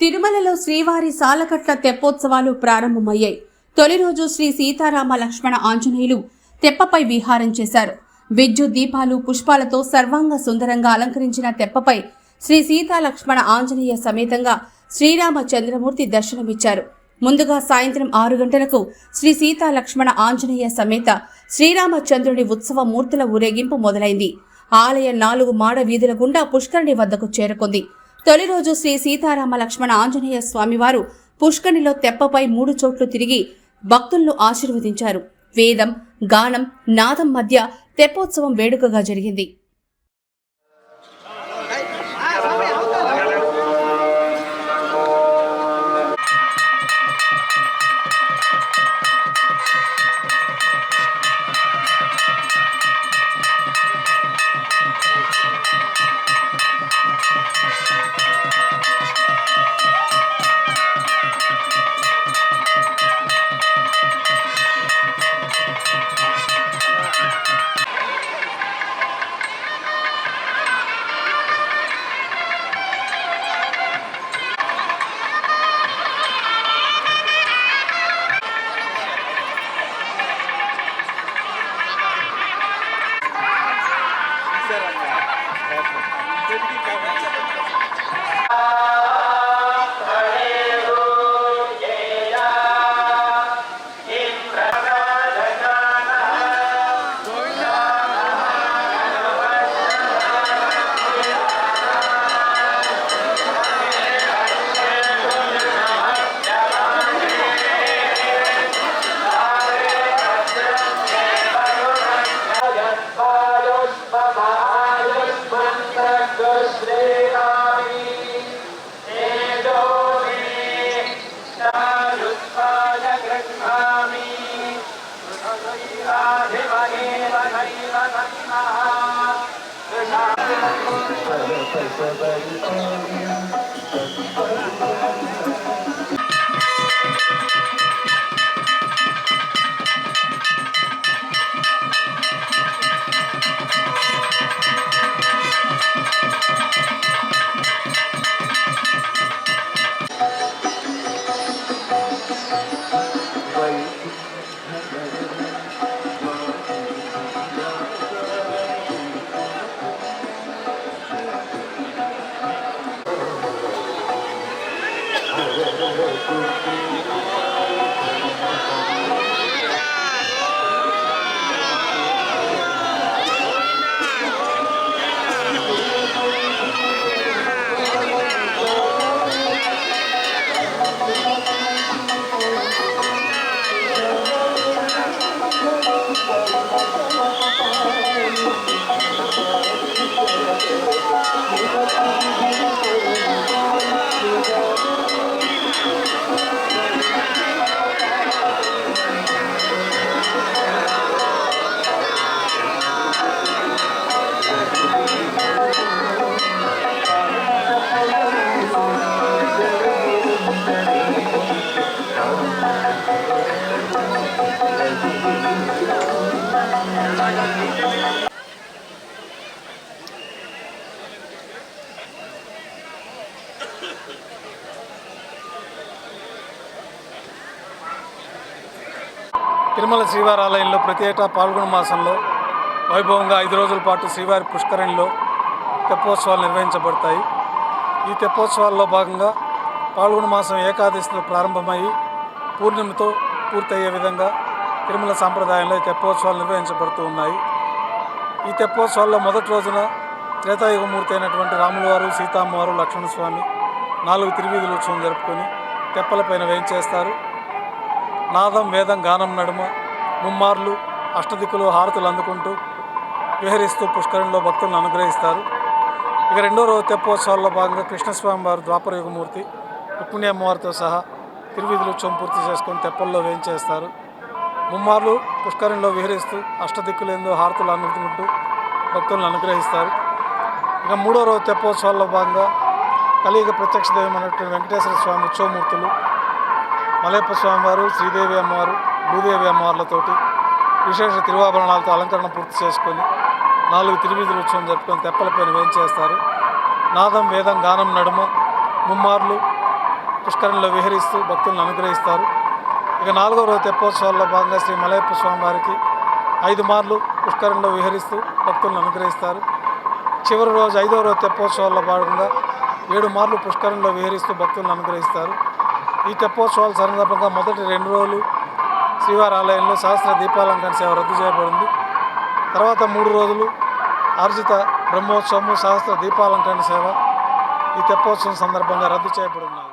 తిరుమలలో శ్రీవారి సాలకట్ల తెప్పోత్సవాలు ప్రారంభమయ్యాయి. తొలి రోజు శ్రీ సీతారామ లక్ష్మణ ఆంజనేయులు తెప్పపై విహారం చేశారు. విద్యుత్ దీపాలు పుష్పాలతో సర్వాంగ సుందరంగా అలంకరించిన తెప్పపై శ్రీ సీతా లక్ష్మణ ఆంజనేయ సమేతంగా శ్రీరామ చంద్రమూర్తి దర్శనమిచ్చారు. ముందుగా సాయంత్రం ఆరు గంటలకు శ్రీ సీతా లక్ష్మణ ఆంజనేయ సమేత శ్రీరామచంద్రుడి ఉత్సవ మూర్తుల ఊరేగింపు మొదలైంది. ఆలయ నాలుగు మాడ వీధుల గుండా పుష్కరిణి వద్దకు చేరుకుంది. తొలి రోజు శ్రీ సీతారామ లక్ష్మణ ఆంజనేయ స్వామివారు పుష్కణిలో తెప్పపై మూడు చోట్లు తిరిగి భక్తులను ఆశీర్వదించారు. వేదం గానం నాదం మధ్య తెప్పోత్సవం వేడుకగా జరిగింది. తిరుమల శ్రీవారి ఆలయంలో ప్రతి ఏటా పాల్గొన మాసంలో వైభవంగా ఐదు రోజుల పాటు శ్రీవారి పుష్కరిణిలో తెప్పోత్సవాలు నిర్వహించబడతాయి. ఈ తెప్పోత్సవాల్లో భాగంగా పాల్గొన మాసం ఏకాదశితో ప్రారంభమయ్యి పూర్ణిమతో పూర్తయ్యే విధంగా తిరుమల సాంప్రదాయంలో ఈ తెప్పోత్సవాలు నిర్వహించబడుతూ ఉన్నాయి. ఈ తెప్పోత్సవాల్లో మొదటి రోజున త్రేతాయుగమూర్తి అయినటువంటి రాములవారు సీతామ్మవారు లక్ష్మణస్వామి నాలుగు తిరువీధుల ఉత్సవం జరుపుకొని తెప్పలపైన వేయించేస్తారు. నాదం వేదం గానం నడుమ ముమ్మార్లు అష్టదిక్కులు హారతులు అందుకుంటూ విహరిస్తూ పుష్కరంలో భక్తులను అనుగ్రహిస్తారు. ఇక రెండో రోజు తెప్పోత్సవాల్లో భాగంగా కృష్ణస్వామి వారు ద్వాపరయుగమూర్తి రుక్మిణి అమ్మవారితో సహా తిరువిధులు ఉత్సవం పూర్తి చేసుకొని తెప్పల్లో వేయించేస్తారు. ముమ్మార్లు పుష్కరంలో విహరిస్తూ అష్టదిక్కులేందో హారతులు అందుకుంటూ భక్తులను అనుగ్రహిస్తారు. ఇక మూడో రోజు తెప్పోత్సవాల్లో భాగంగా కలియుగ ప్రత్యక్ష దైవం అనేటువంటి వెంకటేశ్వర స్వామి ఉత్సవమూర్తులు మలయప్ప స్వామివారు శ్రీదేవి అమ్మవారు భూదేవి అమ్మవార్లతోటి విశేష తిరువాభరణాలతో అలంకరణ పూర్తి చేసుకొని నాలుగు తిరువీధుల ఉత్సవం జరుపుకొని తెప్పలపైన వేయించేస్తారు నాదం వేదం గానం నడుమ ముమ్మార్లు పుష్కరంలో విహరిస్తూ భక్తులను అనుగ్రహిస్తారు. ఇక నాలుగో రోజు తెప్పోత్సవాల్లో భాగంగా శ్రీ మలయప్ప స్వామి వారికి ఐదు మార్లు పుష్కరంలో విహరిస్తూ భక్తులను అనుగ్రహిస్తారు. చివరి రోజు ఐదో రోజు తెప్పోత్సవాల్లో భాగంగా ఏడు మార్లు పుష్కరంలో విహరిస్తూ భక్తులను అనుగ్రహిస్తారు. ఈ తెప్పోత్సవాల సందర్భంగా మొదటి రెండు రోజులు శ్రీవారి ఆలయంలో శాస్త్ర దీపాలంకరణ సేవ రద్దు చేయబడింది. తర్వాత మూడు రోజులు ఆర్జిత బ్రహ్మోత్సవము శాస్త్ర దీపాలంకరణ సేవ ఈ తెప్పోత్సవం సందర్భంగా రద్దు చేయబడున్నాయి.